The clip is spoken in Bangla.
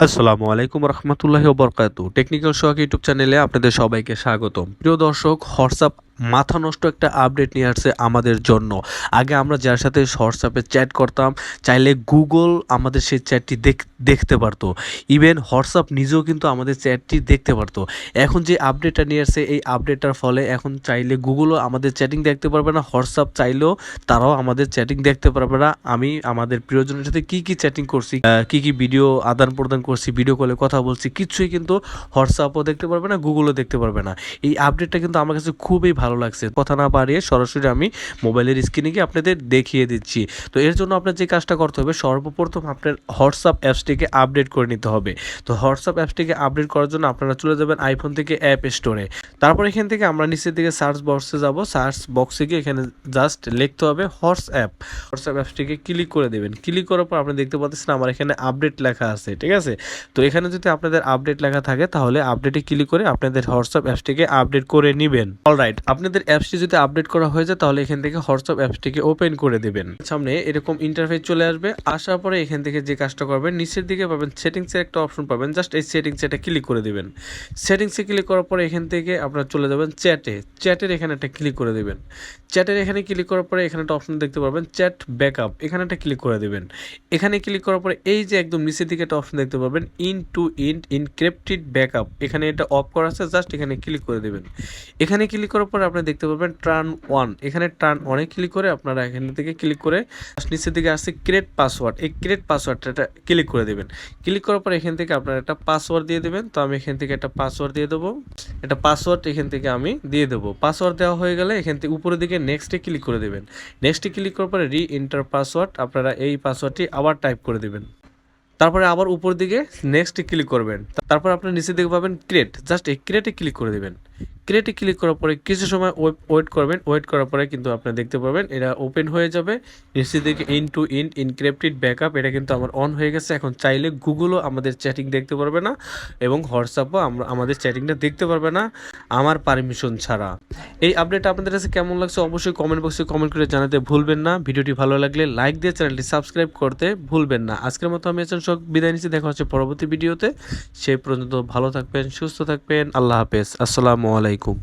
আসসালামু আলাইকুম রহমতুল্লাহ বরকাতু টেকনিক্যাল সোহাগ ইউটিউব চ্যানেলে আপনাদের সবাইকে স্বাগতম। প্রিয় দর্শক হোয়াটসঅ্যাপ মাথা নষ্ট একটা আপডেট নিয়ে আসছে আমাদের জন্য। আগে আমরা যার সাথে হোয়াটসঅ্যাপে চ্যাট করতাম, চাইলে গুগল আমাদের সেই চ্যাটটি দেখ দেখতে পারতো। ইভেন হোয়াটসঅ্যাপ নিজেও কিন্তু আমাদের চ্যাটটি দেখতে পারতো। এখন যে আপডেটটা নিয়ে আসছে, এই আপডেটটার ফলে এখন চাইলে গুগলও আমাদের চ্যাটিং দেখতে পারবে না, হোয়াটসঅ্যাপ চাইলেও তারাও আমাদের চ্যাটিং দেখতে পারবে না। আমি, আমাদের প্রিয়জনের সাথে কি কি চ্যাটিং করছি কি কি ভিডিও আদান প্রদান করছি ভিডিও কলে কথা বলছি, কিছুই কিন্তু হোয়াটসঅ্যাপও দেখতে পারবে না গুগলও দেখতে পারবে না। এই আপডেটটা কিন্তু আমার কাছে খুবই ভালো লাগছে। কথা না বাড়িয়ে সরাসরি আমি মোবাইলের স্ক্রিনে গিয়ে আপনাদের দেখিয়ে দিচ্ছি। তো এর জন্য আপনার যে কাজটা করতে হবে, সর্বপ্রথম আপনার হোয়াটসঅ্যাপ অ্যাপসটিকে আপডেট করে নিতে হবে। তো হোয়াটসঅ্যাপ অ্যাপসটিকে আপডেট করার জন্য আপনারা চলে যাবেন আইফোন থেকে অ্যাপ স্টোরে তারপর এখান থেকে আমরা নিচের দিকে সার্চ বক্সে যাব। সার্চ বক্সে গিয়ে এখানে জাস্ট লিখতে হবে হোয়াটসঅ্যাপ। হোয়াটসঅ্যাপ অ্যাপসটিকে ক্লিক করে দেবেন। ক্লিক করার পর আপনি দেখতে পাচ্ছেন আমার এখানে আপডেট লেখা আছে, ঠিক আছে? তো এখানে যদি আপনাদের আপডেট লেখা থাকে, তাহলে আপডেটে ক্লিক করে আপনাদের হোয়াটসঅ্যাপ অ্যাপসটিকে আপডেট করে নেবেন। অলরাইট আপনাদের অ্যাপসটি যদি আপডেট করা হয়ে যায়, তাহলে এখান থেকে হোয়াটসঅ্যাপ অ্যাপসটিকে ওপেন করে দেবেন। সামনে এরকম ইন্টারফেস চলে আসবে। আসার পরে এখান থেকে যে কাজটা করবেন, নিচের দিকে পাবেন সেটিংসের একটা অপশন পাবেন। জাস্ট এই সেটিংস এটা ক্লিক করে দেবেন। সেটিংসে ক্লিক করার পরে এখান থেকে আপনারা চলে যাবেন চ্যাটে চ্যাটের এখানে একটা ক্লিক করে দেবেন। চ্যাটের এখানে ক্লিক করার পরে এখানে একটা অপশন দেখতে পাবেন চ্যাট ব্যাকআপ এখানে একটা ক্লিক করে দেবেন। এখানে ক্লিক করার পরে এই যে একদম নিচের দিকে একটা অপশন দেখতে পাবেন end to end encrypted backup এখানে এটা অফ করা আছে জাস্ট এখানে ক্লিক করে দেবেন। এখানে ক্লিক করার পরে আপনি দেখতে পাবেন টার্ন ওয়ান এখানে টার্ন ওয়ানে ক্লিক করে আপনারা এখান থেকে ক্লিক করে নিচের দিকে আসছে ক্রিয়েট পাসওয়ার্ড এই ক্রিয়েট পাসওয়ার্ডটা ক্লিক করে দেবেন। ক্লিক করার পর এখান থেকে আপনারা একটা পাসওয়ার্ড দিয়ে দেবেন। তো আমি এখান থেকে একটা পাসওয়ার্ড দিয়ে দেবো। একটা পাসওয়ার্ড এখান থেকে আমি দিয়ে দেবো। পাসওয়ার্ড দেওয়া হয়ে গেলে এখান থেকে উপরের দিকে নেক্সটে ক্লিক করে দেবেন। নেক্সটে ক্লিক করার পরে রি এন্টার পাসওয়ার্ড আপনারা এই পাসওয়ার্ডটি আবার টাইপ করে দেবেন। তারপরে আবার উপর দিকে নেক্সট ক্লিক করবেন। তারপর আপনার নিচের দিকে পাবেন ক্রিয়েট জাস্ট এই ক্রিয়েটে ক্লিক করে দেবেন। ক্রিয়েটে ক্লিক করার পরে কিছু সময় ওয়েট করবেন। ওয়েট করার পরে কিন্তু আপনি দেখতে পাবেন এটা ওপেন হয়ে যাবে। নিচের দিকে end to end encrypted backup এটা কিন্তু আমার অন হয়ে গেছে। এখন চাইলে গুগলও আমাদের চ্যাটিং দেখতে পারবে না এবং হোয়াটসঅ্যাপও আমরা, আমাদের চ্যাটিংটা দেখতে পারবে না আমার পারমিশন ছাড়া। এই আপডেট আপনাদের কাছে কেমন লাগছে অবশ্যই কমেন্ট বক্সে কমেন্ট করে জানাতে ভুলবেন না। ভিডিওটি ভালো লাগলে লাইক দিয়ে চ্যানেলটি সাবস্ক্রাইব করতে ভুলবেন না। আজকের মতো আমি এসেন সব বিদায় নিচ্ছি। দেখা হচ্ছে পরবর্তী ভিডিওতে। সেই পর্যন্ত ভালো থাকবেন, সুস্থ থাকবেন। আল্লাহ হাফেজ। আসসালামু আলাইকুম।